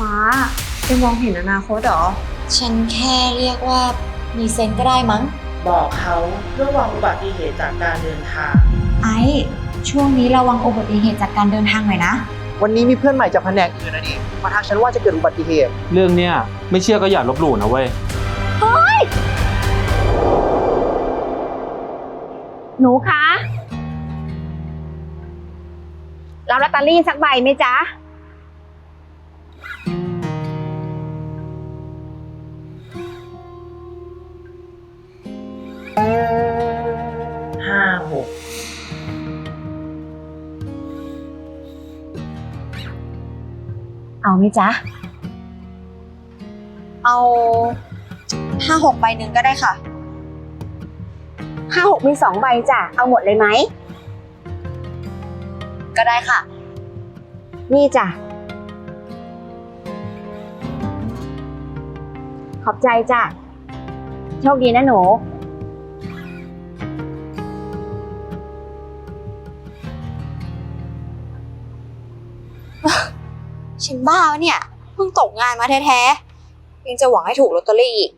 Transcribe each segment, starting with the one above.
ฟ้าจะมองเห็นอนาคตเหรอ ฉันแค่เรียกว่ามีเซนส์ก็ได้มั้ง บอกเขาระวังอุบัติเหตุจากการเดินทาง ไอ้ช่วงนี้ระวังอุบัติเหตุจากการเดินทางหน่อยนะ วันนี้มีเพื่อนใหม่จากแผนกอื่นนะดิมาทักฉันว่าจะเกิดอุบัติเหตุ เรื่องเนี้ยไม่เชื่อก็อย่าลบหลู่นะเว้ย หนูคะรับลอตเตอรี่สักใบไหมจ๊ะห้ ไหมจ๊ะ เอาห้าหกใบหนึ่งก็ได้ค่ะ ห้าหกมีสองใบจ้ะ เอาหมดเลยไหม ก็ได้ค่ะ นี่จ้ะ ขอบใจจ้ะ โชคดีนะหนู ฉันบ้าวะเนี่ยเพิ่งตกงานมาแท้ๆยังจะหวังให้ถูกลอตเตอรี่อีก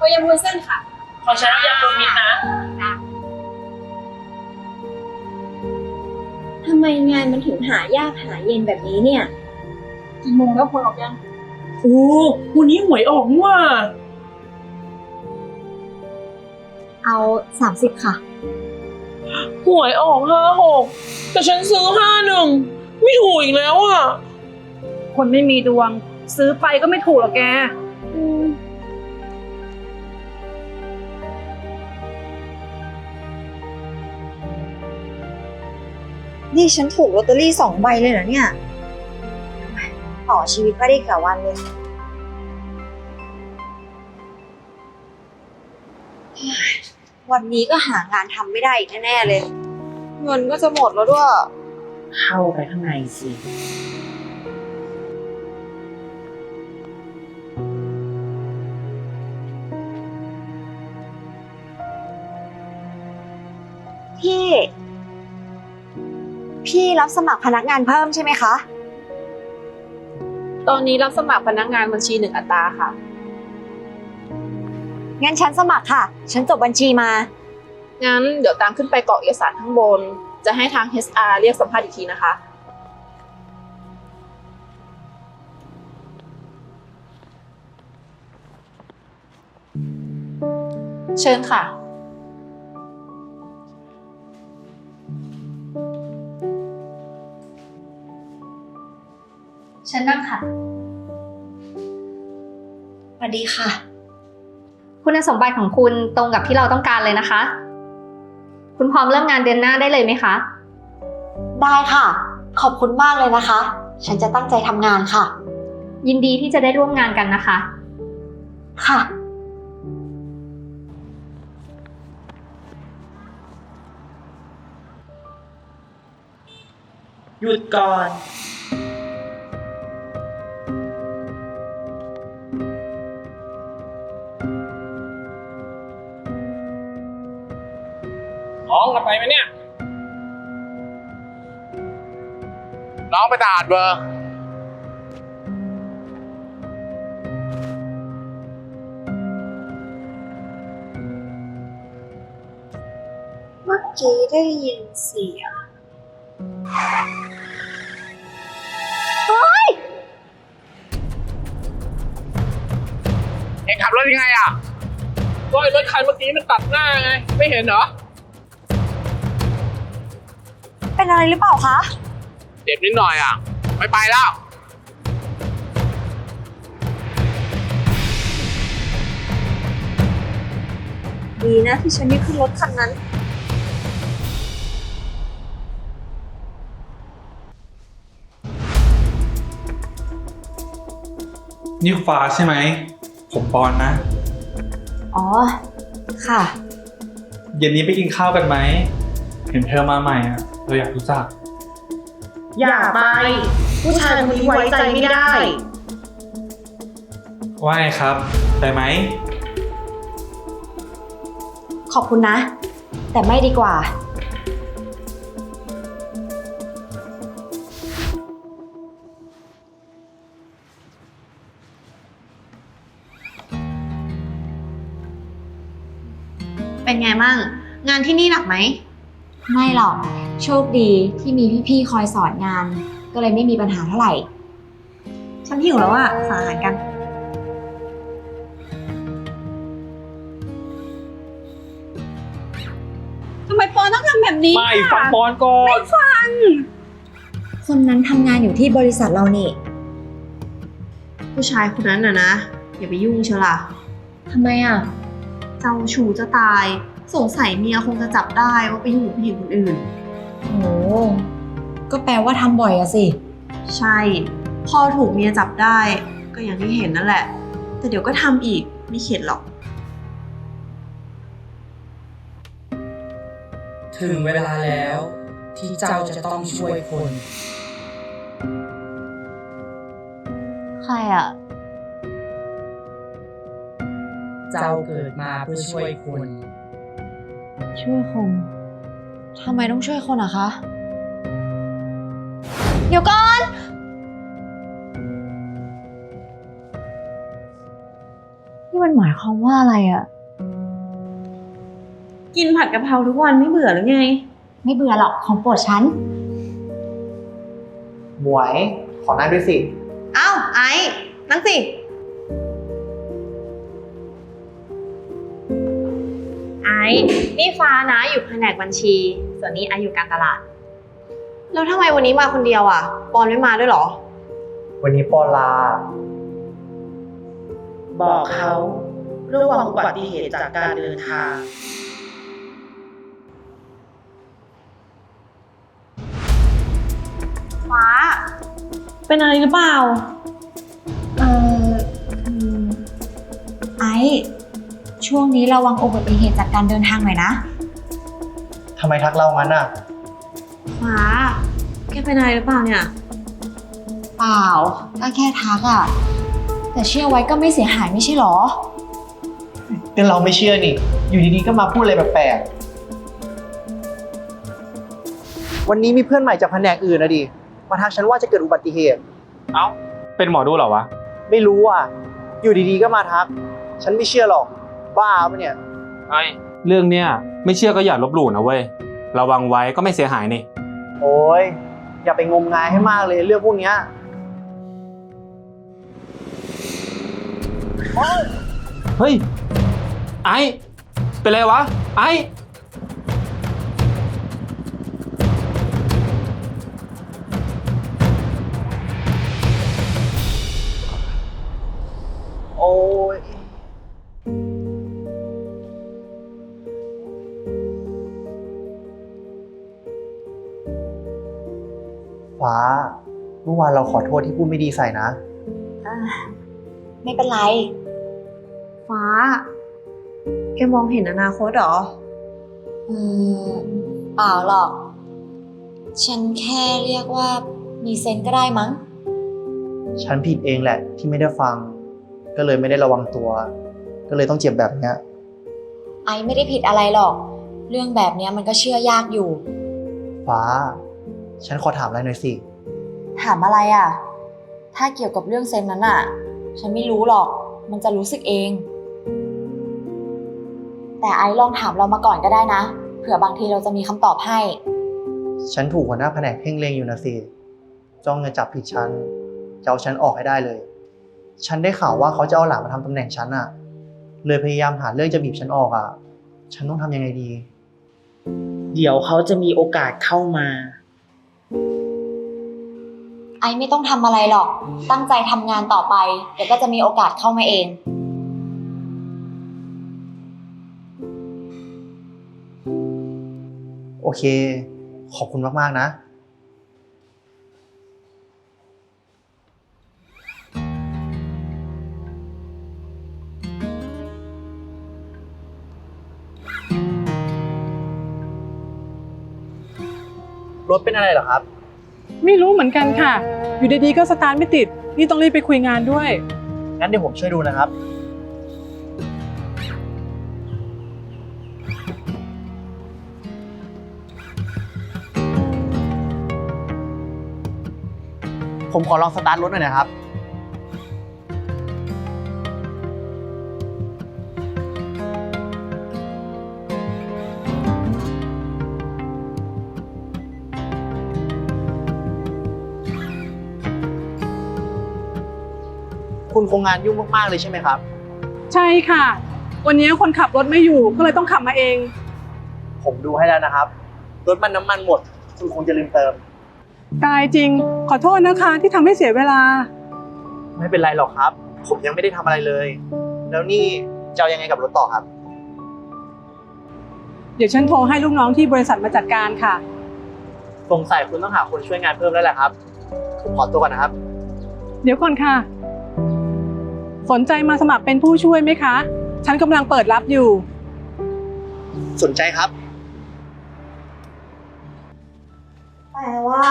ก็ยังวุ้นเส้นค่ะ ขอฉันเอายำรวมมิตรนะ ทำไมงานมันถึงหายากหาเย็นแบบนี้เนี่ยกี่โมงแล้วควรออกยัง โอ้วันนี้หวยออกนี่ว่า เอาสามสิบค่ะ หวยออกห้าหกแต่ฉันซื้อห้าหนึ่งไม่ถูกอีกแล้วอะคนไม่มีดวง ซื้อไปก็ไม่ถูกหรอกแก นี่ฉันถูกลอตเตอรี่สองใบเลยเหรอเนี่ย ต่อชีวิตไม่ได้กับวันเลย วันนี้ก็หางานทำไม่ได้อีกแน่ๆเลย เงินก็จะหมดแล้วด้วย เข้าไปข้างในสิพี่ พี่รับสมัครพนักงานเพิ่มใช่ไหมคะ ตอนนี้รับสมัครพนักงานบัญชีหนึ่งอัตราค่ะ งั้นฉันสมัครค่ะ ฉันจบบัญชีมา งั้นเดี๋ยวตามขึ้นไปกรอกเอกสารข้างบน จะให้ทาง HR เรียกสัมภาษณ์อีกทีนะคะ เชิญค่ะเชิญนั่งค่ะ สวัสดีค่ะ คุณสมบัติของคุณตรงกับที่เราต้องการเลยนะคะ คุณพร้อมเริ่มงานเดือนหน้าได้เลยไหมคะ ได้ค่ะ ขอบคุณมากเลยนะคะ ฉันจะตั้งใจทำงานค่ะ ยินดีที่จะได้ร่วมงานกันนะคะ ค่ะ หยุดก่อน น้องกลับไปไหมเนี่ย น้องไปตลาดเบอร์ เมื่อกี้ได้ยินเสียงเองขับรถยังไงอะ ก็ไอ้รถคันเมื่อกี้มันตัดหน้าไง ไม่เห็นเหรอ เป็นอะไรหรือเปล่าคะ เจ็บนิดหน่อยอะ ไม่ไปแล้ว ดีนะที่ฉันไม่ขึ้นรถคันนั้น นี่ฟ้าใช่ไหม ผมปอนนะ อ๋อ ค่ะ เย็นนี้ไปกินข้าวกันไหม เห็นเธอมาใหม่อะ เราอยากรู้จัก อย่าไป ผู้ชายคนนี้ไว้ใจไม่ได้ ว่าไงครับ ไปไหม ขอบคุณนะ แต่ไม่ดีกว่า เป็นไงมั่ง งานที่นี่หนักไหม ไม่หรอก โชคดีที่มีพี่ๆคอยสอนงาน ก็เลยไม่มีปัญหาเท่าไหร่ ฉันหิวแล้วอะสั่งอาหารกัน ทำไมปอนต้องทำแบบนี้ไม่ฟังปอนก่อนคนนั้นทำงานอยู่ที่บริษัทเรานี่ผู้ชายคนนั้นน่ะนะ อย่าไปยุ่งเชียวล่ะ ทำไมอะเจ้าชู้จะตาย สงสัยเมียคงจะจับได้ว่าไปอยู่กับผู้หญิงคนอื่น โอ้ก็แปลว่าทำบ่อยอะสิ ใช่ พอถูกเมียจับได้ ก็อย่างที่เห็นนั่นแหละ แต่เดี๋ยวก็ทำอีกไม่เข็ดหรอก ถึงเวลาแล้วที่เจ้าจะต้องช่วยคน ใครอะเจ้าเกิดมาเพื่อช่วยคน ช่วยคน ทำไมต้องช่วยคนอะคะ เดี๋ยวก่อน นี่มันหมายความว่าอะไรอะกินผัดกะเพราทุกวันไม่เบื่อหรือไง ไม่เบื่อหรอกของโปรดฉัน หมวยขอนั่งด้วยสิอ้าวไอ้นั่งสิ ไอ้นี่ฟ้านะอยู่แผนกบัญชี ส่วนนี้ไออยู่การตลาด แล้วทำไมวันนี้มาคนเดียวอะ ปอนไม่มาด้วยเหรอ วันนี้ปอนลา บอกเขาระวังอุบัติเหตุจากการเดินทาง ฟ้า เป็นอะไรหรือเปล่า เออคือไอ้ช่วงนี้ระวังอุบัติเหตุจากการเดินทางหน่อยนะทำไมทักเรางั้นอะ ฟ้าแกเป็นอะไรหรือเปล่าเนี่ย เปล่า ก็แค่ทักอะแต่เชื่อไว้ก็ไม่เสียหายไม่ใช่หรอก็เราไม่เชื่อนี่ อยู่ดีๆก็มาพูดอะไรแปลกๆ วันนี้มีเพื่อนใหม่จากแผนกอื่นนะดิ มาทักฉันว่าจะเกิดอุบัติเหตุ เอ้า เป็นหมอดูเหรอวะ ไม่รู้อะ อยู่ดีๆก็มาทัก ฉันไม่เชื่อหรอก บ้าปะเนี่ยไอ เรื่องเนี้ยไม่เชื่อก็อย่าลบหลู่นะเว้ยระวังไว้ก็ไม่เสียหายนี่ โอ้ยอย่าไปงมงายให้มากเลยเรื่องพวกเนี้ยเฮ้ย ไอเป็นไรวะ ไอ ฟ้า เมื่อวานเราขอโทษที่พูดไม่ดีใส่นะไม่เป็นไร ฟ้า แกมองเห็นอนาคตเหรอ อืมเปล่าหรอก ฉันแค่เรียกว่ามีเซนส์ก็ได้มั้ง ฉันผิดเองแหละที่ไม่ได้ฟัง ก็เลยไม่ได้ระวังตัว ก็เลยต้องเจ็บแบบเนี้ย ไอไม่ได้ผิดอะไรหรอก เรื่องแบบเนี้ยมันก็เชื่อยากอยู่ ฟ้า ฉันขอถามอะไรหน่อยสิ ถามอะไรอะ ถ้าเกี่ยวกับเรื่องเซนส์นั้นอะ ฉันไม่รู้หรอก มันจะรู้สึกเอง แต่ไอลองถามเรามาก่อนก็ได้นะ เผื่อบางทีเราจะมีคำตอบให้ ฉันถูกหัวหน้าแผนกเพ่งเลงอยู่นะสิ จ้องจะจับผิดฉัน จะเอาฉันออกให้ได้เลย ฉันได้ข่าวว่าเขาจะเอาหลานมาทำตำแหน่งฉันอะเลยพยายามหาเรื่องจะบีบฉันออกอะฉันต้องทำยังไงดี เดี๋ยวเขาจะมีโอกาสเข้ามา ไอไม่ต้องทำอะไรหรอก ตั้งใจทำงานต่อไป เดี๋ยวก็จะมีโอกาสเข้ามาเอง โอเค ขอบคุณมาก ๆ นะ รถเป็นอะไรเหรอครับ ไม่รู้เหมือนกันค่ะ อยู่ดีๆก็สตาร์ทไม่ติด นี่ต้องรีบไปคุยงานด้วย งั้นเดี๋ยวผมช่วยดูนะครับ ผมขอลองสตาร์ทรถหน่อยนะครับ คุณคงงานยุ่งมากๆเลยใช่ไหมครับ ใช่ค่ะ วันนี้คนขับรถไม่อยู่ก็เลยต้องขับมาเอง ผมดูให้แล้วนะครับ รถมันน้ำมันหมด คุณคงจะลืมเติม ตายจริง ขอโทษนะคะที่ทำให้เสียเวลา ไม่เป็นไรหรอกครับ ผมยังไม่ได้ทำอะไรเลย แล้วนี่จะเอายังไงกับรถต่อครับ เดี๋ยวฉันโทรให้ลูกน้องที่บริษัทมาจัดการค่ะ สงสัยคุณต้องหาคนช่วยงานเพิ่มแล้วแหละครับ ผมขอตัวก่อนนะครับ เดี๋ยวก่อนค่ะ สนใจมาสมัครเป็นผู้ช่วยไหมคะ ฉันกำลังเปิดรับอยู่ สนใจครับแปลว่า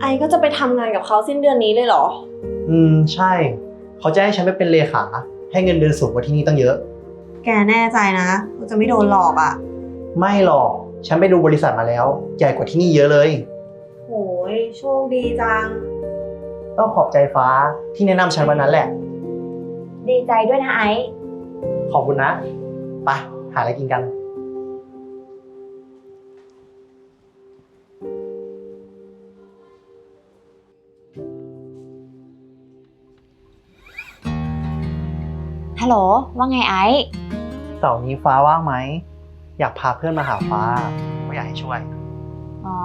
ไอก็จะไปทำงานกับเขาสิ้นเดือนนี้เลยเหรอ อืมใช่ เขาจะให้ฉันไปเป็นเลขา ให้เงินเดือนสูงกว่าที่นี่ตั้งเยอะ แกแน่ใจนะว่าจะไม่โดนหลอกอะ่ะ ไม่หรอก ฉันไปดูบริษัทมาแล้ว ใหญ่กว่าที่นี่เยอะเลย โหยโชคดีจัง ต้องขอบใจฟ้าที่แนะนำฉันวันนั้นแหละ ดีใจด้วยนะไอซ์ขอบคุณนะไปหาอะไรกินกัน ฮัลโหล ว่าไงไอซ์เสาร์นี้ฟ้าว่างไหม อยากพาเพื่อนมาหาฟ้าก็อยากให้ช่วย อ๋อ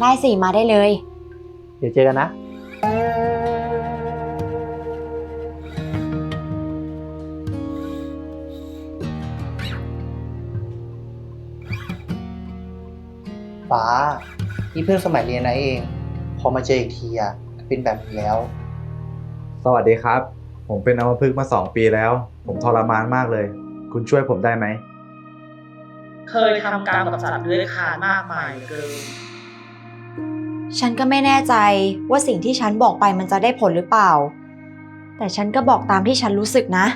ได้สิ มาได้เลย เดี๋ยวเจอกันนะ ฟ้า นี่เพื่อนสมัยเรียนนะเอง พอมาเจออีกทีอะก็เป็นแบบนี้แล้ว สวัสดีครับ ผมเป็นอัมพฤกษ์มาสองปีแล้ว ผมทรมานมากเลย คุณช่วยผมได้ไหม เคยทำกรรมกับสัตว์เลื้อยคลานมากมายเหลือเกิน ฉันก็ไม่แน่ใจว่าสิ่งที่ฉันบอกไปมันจะได้ผลหรือเปล่า แต่ฉันก็บอกตามที่ฉันรู้สึกนะ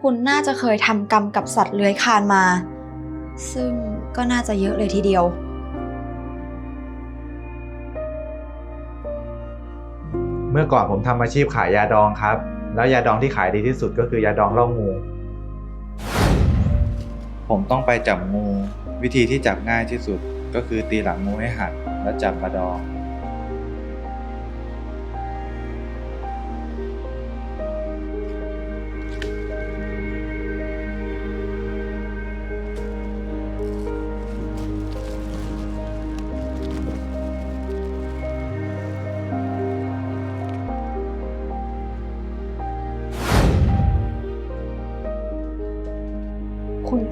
คุณน่าจะเคยทำกรรมกับสัตว์เลื้อยคลานมา ซึ่ง ก็น่าจะเยอะเลยทีเดียว เมื่อก่อนผมทำอาชีพขายยาดองครับ แล้วยาดองที่ขายดีที่สุดก็คือยาดองเหล่างู ผมต้องไปจับงู วิธีที่จับง่ายที่สุดก็คือตีหลังงูให้หักแล้วจับมาดอง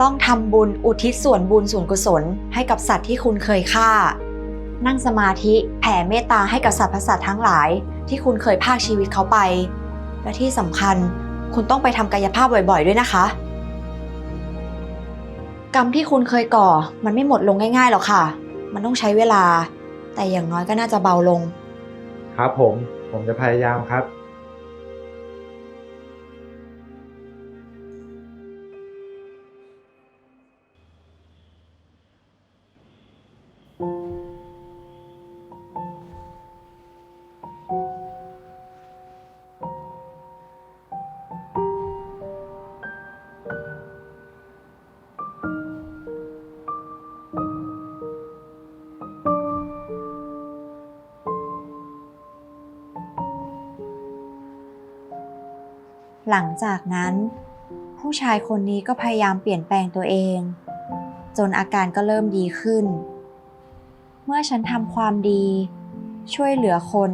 ต้องทำบุญอุทิศส่วนบุญส่วนกุศล ให้กับสัตว์ที่คุณเคยฆ่า นั่งสมาธิแผ่เมตตาให้กับสรรพสัตว์ทั้งหลาย ที่คุณเคยพากชีวิตเขาไป และที่สำคัญคุณต้องไปทำกายภาพบ่อยๆ ด้วยนะคะ กรรมที่คุณเคยก่อมันไม่หมดลงง่ายๆหรอกค่ะ มันต้องใช้เวลา แต่อย่างน้อยก็น่าจะเบาลง ครับผม ผมจะพยายามครับ หลังจากนั้น ผู้ชายคนนี้ก็พยายามเปลี่ยนแปลงตัวเอง จนอาการก็เริ่มดีขึ้น เมื่อฉันทำความดี ช่วยเหลือคน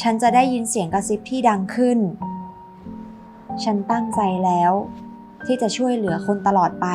ฉันจะได้ยินเสียงกระซิบที่ดังขึ้น ฉันตั้งใจแล้ว ที่จะช่วยเหลือคนตลอดไป